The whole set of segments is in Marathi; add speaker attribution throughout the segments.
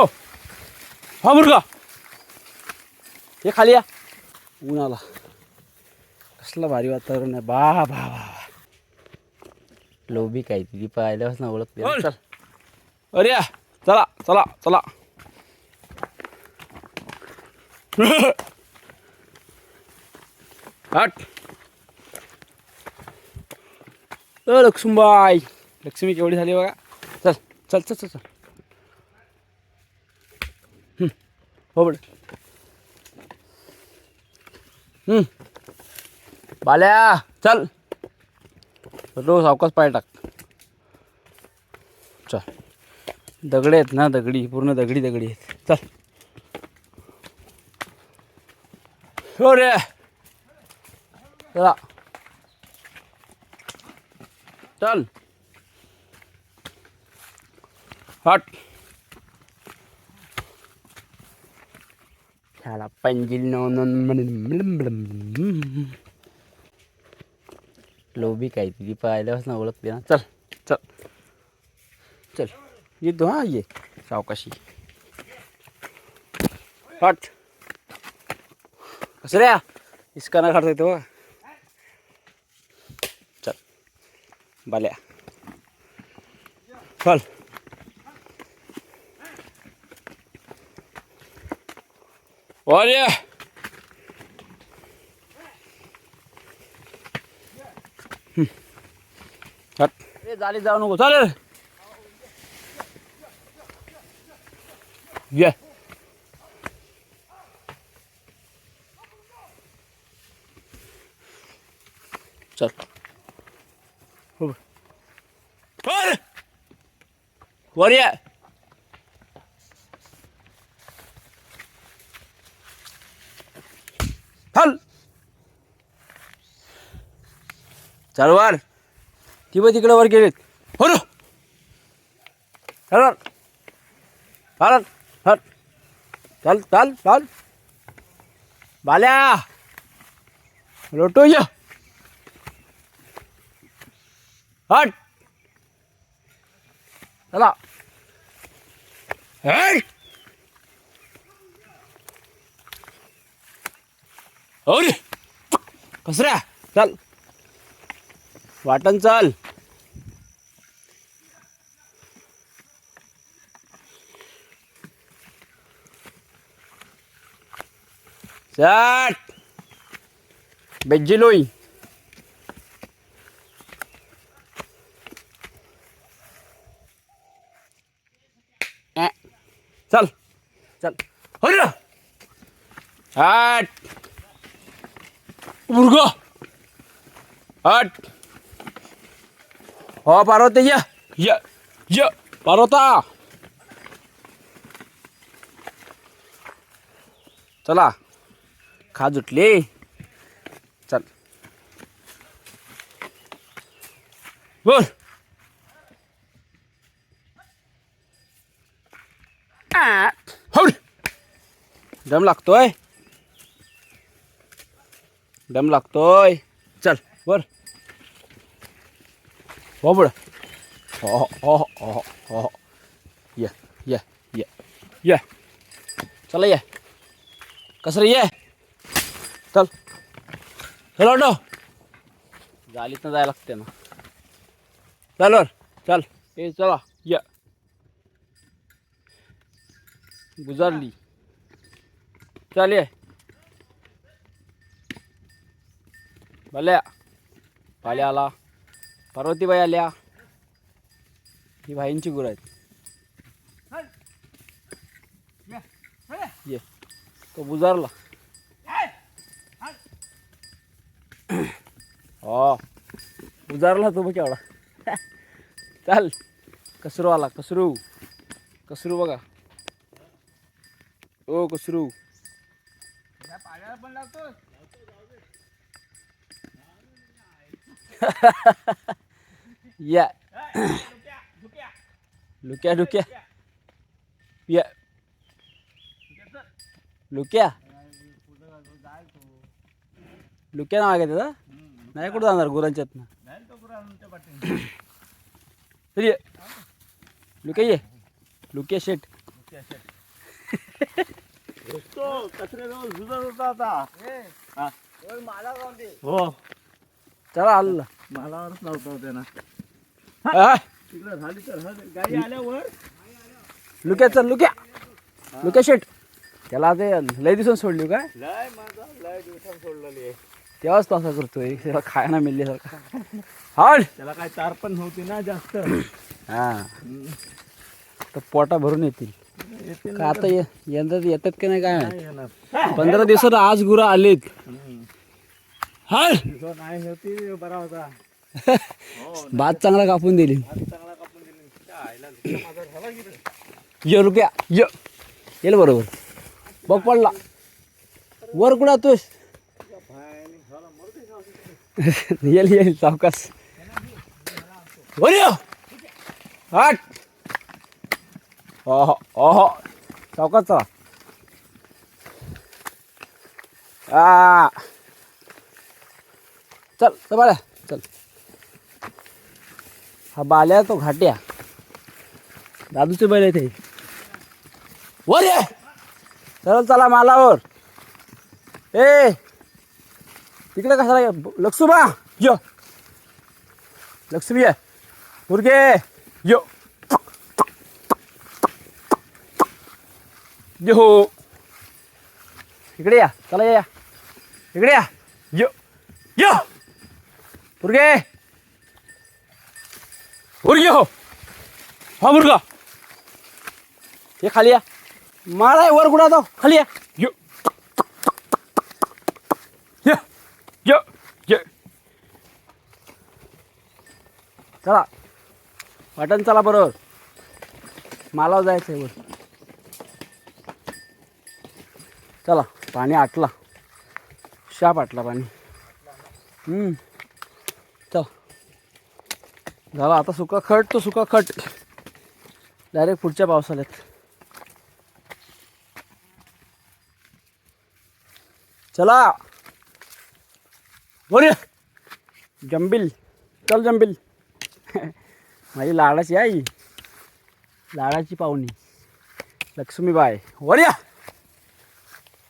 Speaker 1: हो हा मुलगा हे खाली या। ऊन आला। कसलं भारी वातावरण आहे. बा बा बा. लोबी काय ती ओळखते ना. चल। अरे या. चला चला चला. हट. अ लक्ष्मीबाई. लक्ष्मी केवढी झाली बघा. चल चल चल चल चल हम्म, हो हम्म. बाल्या चल. रोज सावकाश पाय टाक. चल. दगडे आहेत ना दगडी पूर्ण दगडी दगडी आहेत. चल. हो रे. चला. चल. हट. त्याला पंजिल लोबी काय ती पाहिल्यापासून ओळखते ना चल चल चल येतो हा ये सावकाशी हट कसं रे इसकाना काढता येतो बघा. चल बाल्या चल Olha! हट ए झाली जाऊ नको चालेल ये चल हो वर वर ये चल चल वर ती पण तिकडे वर गेलेत. हो ना चल चाल. हट चल चाल चाल. बाल्या. लोटो या हट. चला. हट अरे कसऱ्या चल वाटण चल चट बेज्जिलोई ऍ. चल चल हो ना हट मुर्गा। हट। हो पार्वती ये। ये ये पार्वता। चला खा जुटली। चल। बोल. दम लागतोय? दम लागतोय. चल वर. हो बड. हो हो, हो हो हो हो हो ये ये ये ये. चला ये. कसं रे ये? चल. चल ऑटो गालीत जायला लागते ना. चल वर. चल. ए चला. ये. गुजारली. चल ये. भल्या. पाल्या आला. पार्वतीबाई आल्या. ही भाईंची गुरं आहेत. ये. तो बुजारला. हो. बुजारला तो बघ केवढा चाल. कसरू आला. कसरू. कसरू बघा. ओ कसरू. या लुक्या लुक्या या लुक्या लुक्या नाव आहे का त्याचं नाही कुठं जाणार गुरांच्यात ना ये लुक्या ये लुक्या शेट
Speaker 2: कचऱ्याजवळ झुजत होता आता हा.
Speaker 1: चला आलं
Speaker 2: मालावरच नव्हतं त्यानं.
Speaker 1: हा,
Speaker 2: तिकडे झाली तर हं, गाडी आल्यावर.
Speaker 1: लुक्या चल लुक्या. लुक्या शेट. त्याला ते लय दिवसांनी सोडली काय
Speaker 2: लय माझा लय दिवसांनी सोडलेली आहे.
Speaker 1: तेव्हाच तो असा करतोय. त्याला खायला मिळल्यासारखा. हाड.
Speaker 2: त्याला काय तार पण नव्हती ना जास्त.
Speaker 1: हा. तर पोटा भरून येतील.
Speaker 2: येतील
Speaker 1: का आता ये- यंदा येतात की नाही काय माहीत.
Speaker 2: नाही येणार.
Speaker 1: पंधरा दिवसात आज गुरं आलेत.
Speaker 2: हम्म.
Speaker 1: हाड
Speaker 2: जो नाही होती बरा होता.
Speaker 1: भात चांगला कापून दिली.
Speaker 2: आज चांगला कापून दिली. त्या आईला माझा झाला की रे?
Speaker 1: ये रुपया ये. येईल बरोबर. बघ पडला. वर कुठं तूस
Speaker 2: दे.
Speaker 1: येईल येईल सावकाश. वर ये. हट. ओहो ओहो. सावकाश चला. आ. चल तर बाळ्या चल. हा बाल्या तो घाट्या. दादूचे बैल आहे ते. वर ये. चल चला मालावर. ए तिकडे कशाला लक्ष्मा यो. लक्ष्मी ये. मुर्गे यो. यो. इकडे या चला या. इकडे या. यो यो. मुर्गे! मुर्गे हो! हा मुर्गा! हे खाली या. माळा आहे वर कुठं तो. खाली या. यो. यो. यो. यो. चला. वाटण चला बरोबर मला जायचं आहे वर. चला पाणी आटला. शाप आटला पाणी. हम्म. चल झाला आता सुका खट तो सुका खट. डायरेक्ट पुढच्या पावसाळ्यात. चला. बोल ये. जंबिल चल जंबिल माझी लाडाची आई. लाडाची पाहुणी. लक्ष्मीबाई. वर या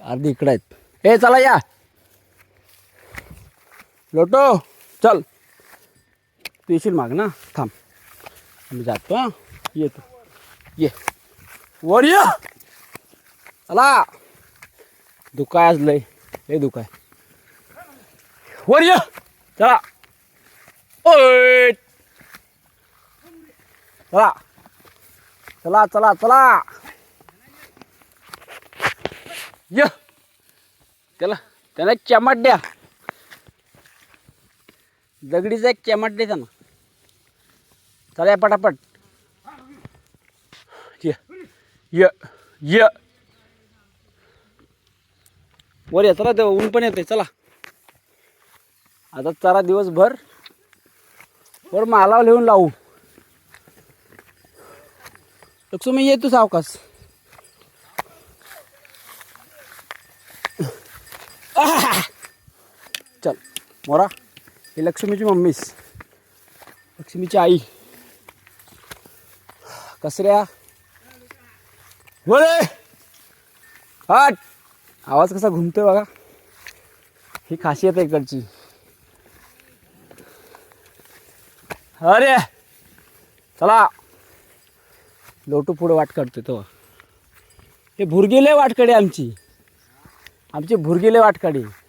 Speaker 1: अर्धी इकडे आहेत. ए चला या. लोटो. चल. तू येशील माग ना. थांब. आम्ही जातो हां. येतो. ये. वर ये. चला. दुखाय आज लय. लय दुखाय. वर ये. चला. ओय. चला. चला चला चला. ये. त्याला त्याला एक चमाट द्या. दगडीचा एक चमाट दे त्यांना चला या पटापट. ये ये ये. वर या चला ते ऊन पण येते चला. आता चला दिवसभर वर मालावर लिहून लावू. लक्ष्मी ये तू सावकास चल मोरा ही लक्ष्मीची मम्मीस. लक्ष्मीची आई. कसऱ्या? बोले हट! आवाज कसा घुमतोय बघा. ही खासियत आहे इकडची. अरे! चला. लोटू पुढे वाट काढतोय तो. हे भुरगेले वाटकडे आमची. आमची भुरगेले वाटकडे काढी.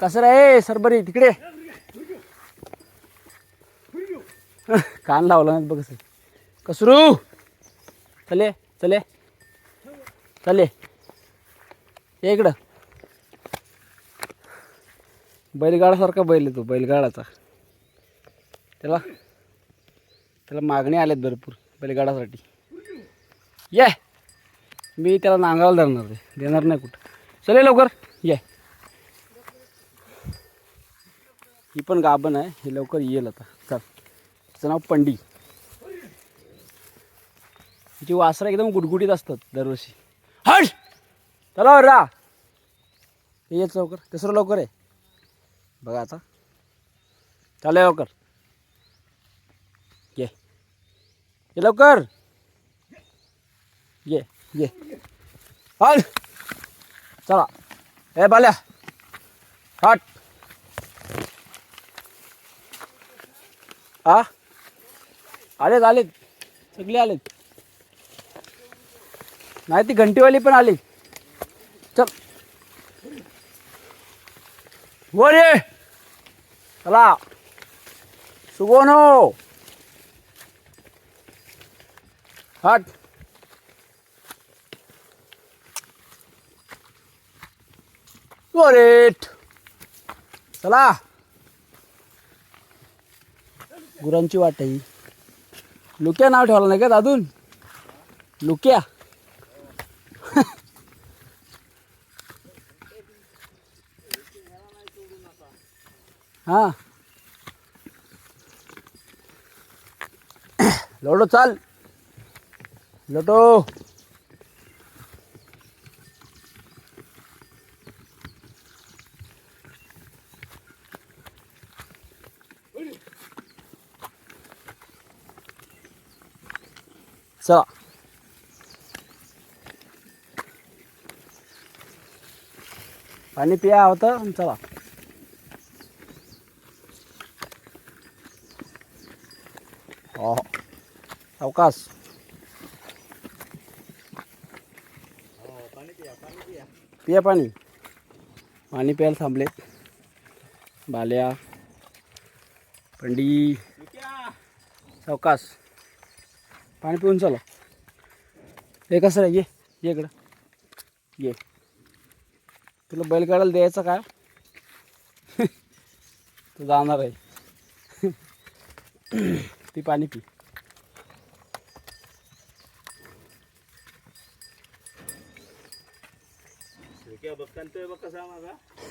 Speaker 1: कसं रे? सरबरी तिकडे. कान लावला नाही बघ सर. कसरू? चले चले. चले. ये इकडं. बैलगाडासारखा बैल आहे तो बैलगाडाचा. त्याला त्याला मागणी आल्यात भरपूर बैलगाडासाठी. ये. मी त्याला नांगायला धरणार ते देणार नाही कुठं. चले लवकर. ये. ही पण गाभण आहे. हे लवकर येईल आता. तिचं नाव पंडी. तिची वासरं एकदम गुडगुडीत असतात दरवर्षी. हट चला रा हे येत लवकर. तिसरं लवकर आहे? बघा आता. चालेल लवकर. ये. ये लवकर. ये ये. हल चला. ए बाल्या. हट आ? आलेत आलेत. सगळे आलेत. नाही ती घंटीवाली पण आली. चल. वर ये. चला. सुगोनो हो. हट. वरेट चला. गुरांची वाट आहे लुक्या नाव ठेवलं नाही का दादून? लुक्या. हा. लोटो चाल. लोटो चला पाणी पिया होतं चला. हो, हो अवकाश. पिया पाणी. पाणी प्यायला थांबले. बाल्या. पंडी. सावकाश पाणी पिऊन चला. हे कसं आहे ये ये इकडं. ये. तुला बैल काढायला द्यायचं काय तू जाणार आहे. ती पाणी पी.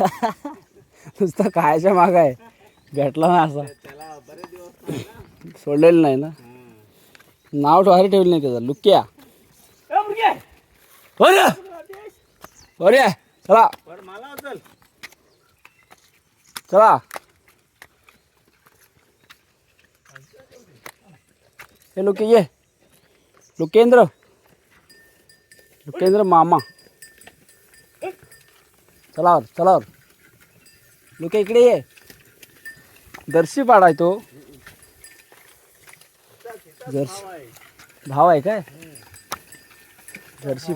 Speaker 1: नुसतं खायच्या माग आहे. भेटला ना असा. सोडलेलं नाही ना. नाव ठेवायला ठेवलं नाही त्याचं. लुक्या. अरे! अरे! चला.
Speaker 2: मला चल
Speaker 1: चला. हे लोके ये. लोकेंद्र. लोकेंद्र मामा. चला चला. लोके इकडे ये. दर्शी पाडाय तो. जर्सी भाव आहे. काय? जर्सी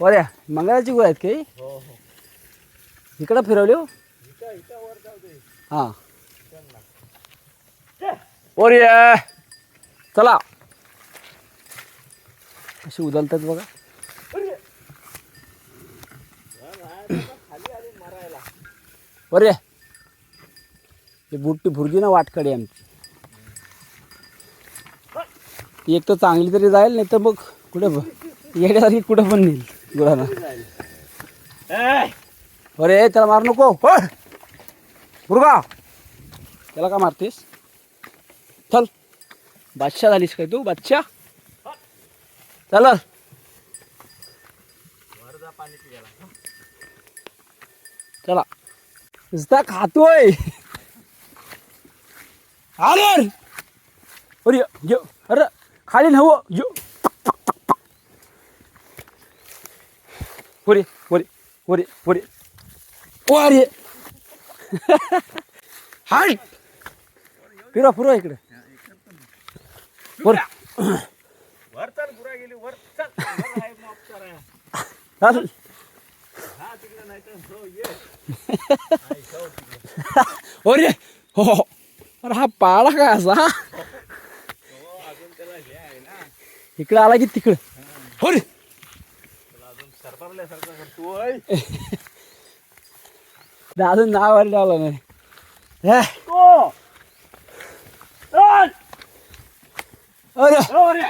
Speaker 1: बऱ्या मंगळाची गुळ आहेत काही
Speaker 2: हो हो.
Speaker 1: इकडं फिरवली हो?
Speaker 2: इथं इथं वर जाऊ दे.
Speaker 1: हां. वर ये चला. कशी उदलतात बघा. ये ही बुट्टी भुर्गी ना वाटकडे आमची. एक तर चांगली तरी जाईल नाही तर मग कुठे येण्यासारखी कुठं पण नेईल. गुरांना अरे त्याला मारू नको. मुर्गा! त्याला का मारतेस? चल. बादशाह झालीस काय तू? बादशाह? चल. चला. नुसता खातोय. अरे अरे खाली नव वरे वरे वरे वरे. वरे. हाय. फिरा फिरा इकडे. वर.
Speaker 2: चल हा हो.
Speaker 1: अरे हो. अरे हा पाळा काय असा
Speaker 2: हो?
Speaker 1: इकडे आला की तिकडे. हो. रे
Speaker 2: अजून
Speaker 1: नाव आलं लावलं नाही. हे, अरे.
Speaker 2: हो रे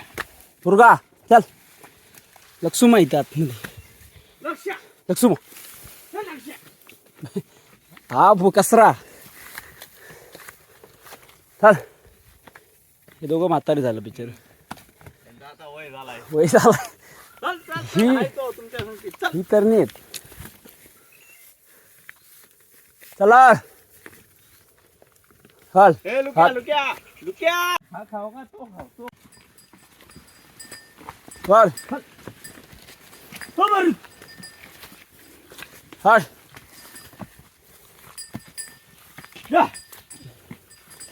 Speaker 1: मुर्गा चल. लक्ष्मा इथं आतमध्ये.
Speaker 2: लक्ष
Speaker 1: लक्ष्मा. हा भू कसरा चल. हे दोघं म्हातारी झालं बिचार.
Speaker 2: वय झालाय.
Speaker 1: ही-
Speaker 2: चल आहे तो तुमच्या संगतीत चल.
Speaker 1: ही तर नेत चला. हल.
Speaker 2: हे लुक्या
Speaker 1: हात.
Speaker 2: लुक्या लुक्या. हा खाऊ का? तो खाऊ तो.
Speaker 1: वर
Speaker 2: खबर
Speaker 1: हट
Speaker 2: या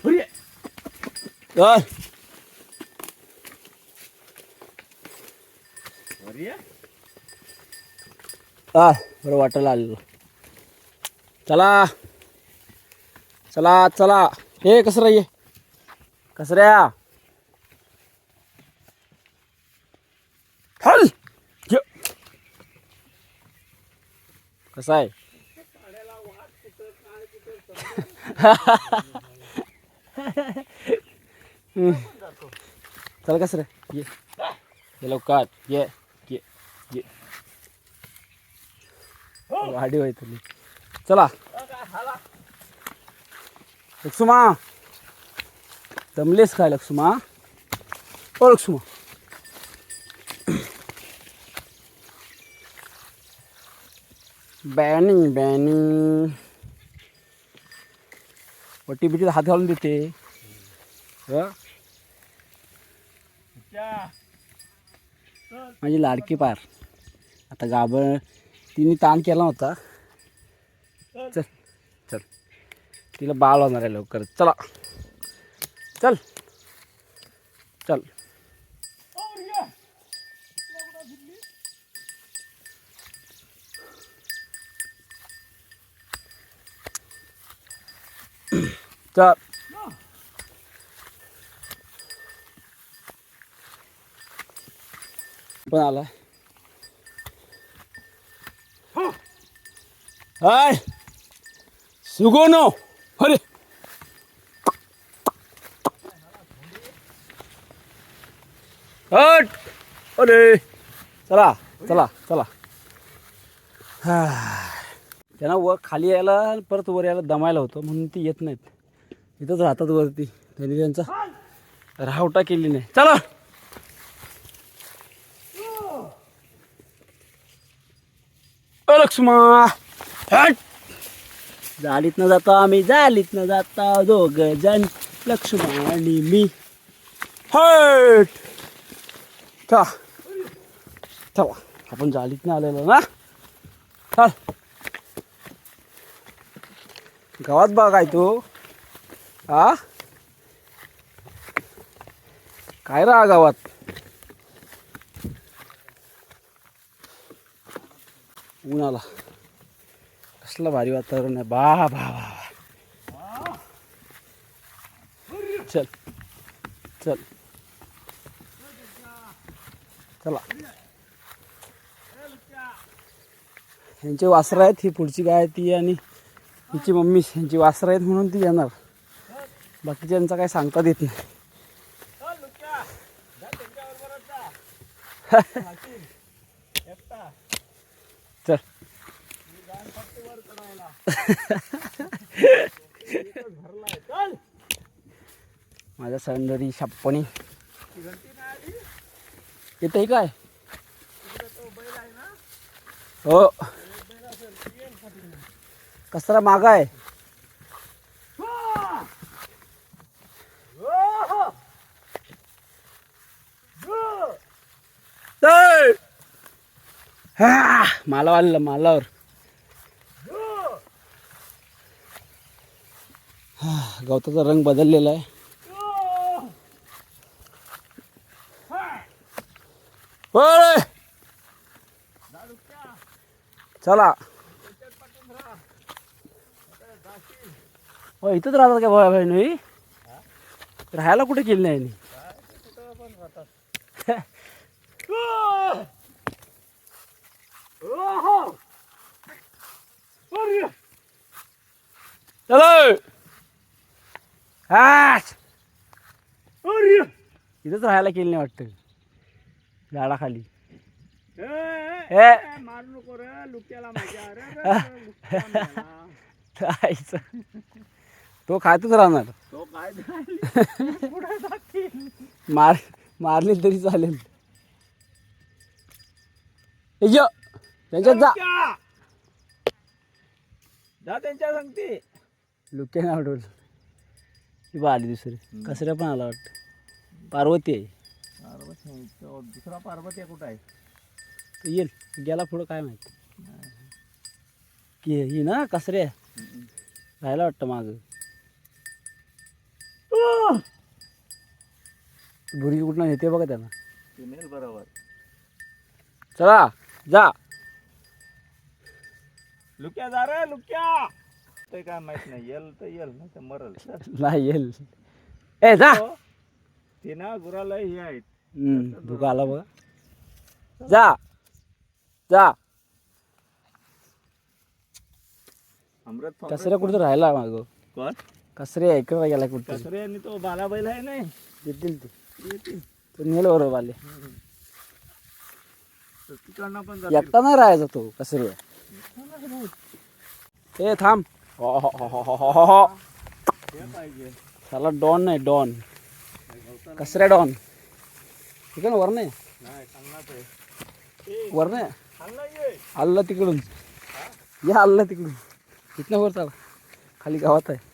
Speaker 2: हरी
Speaker 1: वर
Speaker 2: हरी
Speaker 1: हा बरं वाटायला आलेलं. चला. चला चला. हे कसं ये. कसऱ्या. हल! कसा आहे? चला कसं रे ये लवकर. ये ये. वाढी होय तुली चला. लक्ष्मा. दमलेस काय लक्ष्मा? ओ लक्ष्मा. बॅनी बॅनी वटी बिटीत हात घालून देते. हं? माझी लाडकी पार. आता गाबळ तिने ताण केला होता. चल चल. तिला बाळ होणार आहे लवकर. चला. चल. चल. चल. पण आला. हाय Sugono! अरे. हट. अरे. चला चला चला. हा त्यांना वर खाली यायला आणि परत वर यायला दमायला होतं म्हणून ती येत नाहीत. इथंच राहतात वरती. त्यांनी त्यांचा राहवटा केली नाही. चला. लक्ष्मा. हट! जालीत न जाता आम्ही जालीत न जाता दोघ जण लक्ष्मा आणि मी. हट! चला. चला. आपण जालीत ना आलेलो ना? चल. गावात बघाय तू. हा? काय राहा गावात? ऊन आला. कसलं भारी वातावरण आहे. बा बा बा बा. चल चल. चला. ह्यांचे वासरं आहेत ही पुढची गाय ती आणि हिची मम्मी. ह्यांची वासरं आहेत म्हणून ती येणार. बाकीच्यांचा काय सांगता येत नाही. माझ्या सौंदर्य छप्पनी येते काय? हो. कसरा माग आहे हा, मला वाढलं मालावर हा, गवताचा रंग बदललेला आहे. होय. चला. हो इथंच राहतात का भाई बहिणी राहायला कुठे केली नाही चला! इथंच राहायला केलं नाही वाटतं झाडाखाली ए.
Speaker 2: मारू नको रे लुक्याला माझ्या अरे रे, रे, लुक्या मेला.
Speaker 1: खायचं तो खातच राहणार
Speaker 2: तो काय झाली? पुढे जातील.
Speaker 1: मार मारली तरी चालेल ए, य. त्यांच्यात जा
Speaker 2: लुक्या! जा त्यांच्या सांगते
Speaker 1: लुके ना आठवलं ती बा आली दुसरी कसऱ्या पण आला वाटतं. पार्वती आहे.
Speaker 2: पार्वती तो दुसरा पार्वती कुठं आहे?
Speaker 1: तो येईल. गेला पुढं काय माहिती. की ही ना कसरे. राहायला वाटतं माग. भुरगी कुठं येते बघा त्याला.
Speaker 2: फिमेल बरोबर.
Speaker 1: चला जा.
Speaker 2: लुक्या जा रे लुक्या. ते काय माहीत नाही. येल तर येल नाही तर मरल
Speaker 1: नाही येईल ए जा!
Speaker 2: हो. ते ना गुराला हे आहेत.
Speaker 1: हम्म, धुका आला बघा. जा! जा!
Speaker 2: अमृत
Speaker 1: कसऱ्या कुठं राहिला माग?
Speaker 2: कोण?
Speaker 1: कसरे इकडे गेला कुठं
Speaker 2: कसरे आणि तो बाला बैल आहे नाही
Speaker 1: येतील ते.
Speaker 2: येतील.
Speaker 1: तो नेल बरोबर आले.
Speaker 2: तर तिकडनं पण जातील.
Speaker 1: एकटा नाही राहायचा तो कसरे ए थांब. हो, हो, हो, हो, हो, हो, हो. त्याला डॉन नाही डॉन. कसऱ्या डॉन? ठीक आहे ना
Speaker 2: वरने? वरने?
Speaker 1: आल्ला तिकडून. या आल्ला तिकडून. इथनं वर चाल. खाली गावात आहे.